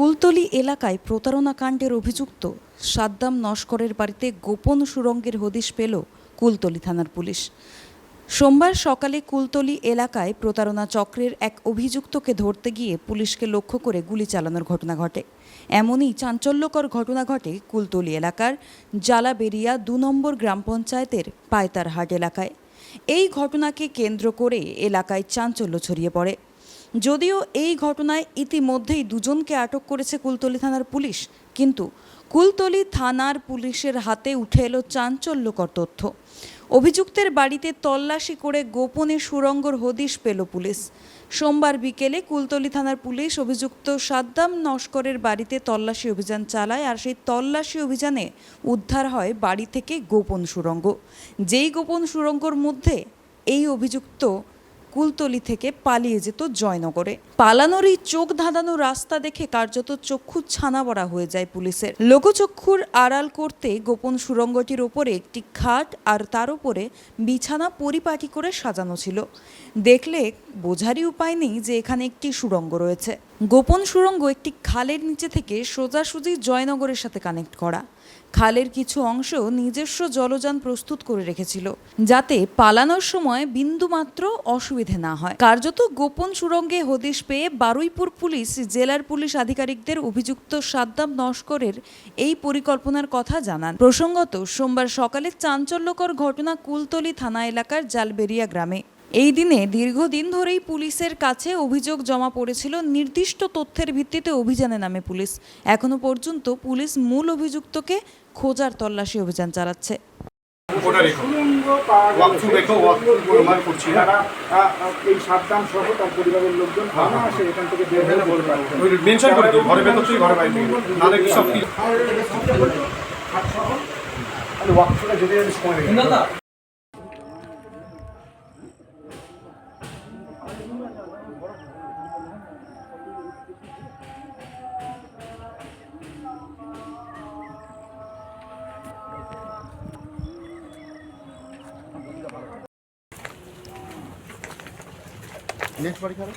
কুলতলি এলাকায় প্রতারণা কাণ্ডের অভিযুক্ত সাদ্দাম নস্করের বাড়িতে গোপন সুরঙ্গের হদিশ পেল কুলতলি থানার পুলিশ। সোমবার সকালে কুলতলি এলাকায় প্রতারণা চক্রের এক অভিযুক্তকে ধরতে গিয়ে পুলিশকে লক্ষ্য করে গুলি চালানোর ঘটনা ঘটে। এমনই চাঞ্চল্যকর ঘটনা ঘটে কুলতলি এলাকার জালাবেরিয়া দু নম্বর গ্রাম পঞ্চায়েতের পায়তারহাট এলাকায়। এই ঘটনাকে কেন্দ্র করে এলাকায় চাঞ্চল্য ছড়িয়ে পড়ে। যদিও এই ঘটনায় ইতিমধ্যেই দুজনকে আটক করেছে কুলতলি থানার পুলিশ। কিন্তু কুলতলি থানার পুলিশের হাতে উঠে এলো চাঞ্চল্যকর তথ্য। অভিযুক্তের বাড়িতে তল্লাশি করে গোপনে সুরঙ্গর হদিশ পেল পুলিশ। সোমবার বিকেলে কুলতলি থানার পুলিশ অভিযুক্ত সাদ্দাম নস্করের বাড়িতে তল্লাশি অভিযান চালায় আর সেই তল্লাশি অভিযানে উদ্ধার হয় বাড়ি থেকে গোপন সুরঙ্গ যেই গোপন সুরঙ্গর মধ্যে এই অভিযুক্ত কুলতলি থেকে পালিয়ে যেত জয়নগরে। পালানোর এই চোখ ধাঁধানো রাস্তা দেখে কার্যত চক্ষু ছানাবড়া হয়ে যায় পুলিশের। লোকচক্ষুর আড়াল করতে গোপন সুরঙ্গটির ওপরে একটি খাট আর তার উপরে বিছানা পরিপাটি করে সাজানো ছিল। দেখলে বোঝারই উপায় নেই যে এখানে একটি সুরঙ্গ রয়েছে। গোপন সুরঙ্গ একটি খালের নিচে থেকে সোজাসুজি জয়নগরের সাথে কানেক্ট করা। খালের কিছু অংশ নিজস্ব জলযান প্রস্তুত করে রেখেছিল, যাতে পালানোর সময় বিন্দুমাত্র অসুবিধে না হয়। কার্যত গোপন সুরঙ্গে হদিশ পেয়ে বারুইপুর পুলিশ, জেলার পুলিশ আধিকারিকদের অভিযুক্ত সাদ্দাম নস্করের এই পরিকল্পনার কথা জানান। প্রসঙ্গত, সোমবার সকালে চাঞ্চল্যকর ঘটনা কুলতলি থানা এলাকার জালবেরিয়া গ্রামে। এই দিনে দীর্ঘদিন ধরেই পুলিশের কাছে অভিযোগ জমা পড়েছিল নির্দিষ্ট তথ্যের ভিত্তিতে অভিযানে নামে পুলিশ। এখনও পর্যন্ত পুলিশ মূল অভিযুক্তকে খোঁজার তল্লাশি অভিযান চালাচ্ছে। ওটা রেখো সুরঙ্গ পাওয়া গেল। ওয়াকথ্রু রেখো ওয়াকথ্রু প্রমাণ করছি। না তারা আ, আ, এই সাবধান সহ তার পরিবারের লোকজন অনায়াসে এখান থেকে বের যেতে পারছেন। মেনশন করে দিই ঘরে ভেতর থেকে ঘরে বাইরে থেকে। কি সব কি? আমি ওয়াকথ্রুটা যেতে যেতে সময় লেগে যাবে। নেক্সট বাড়ি খারাপ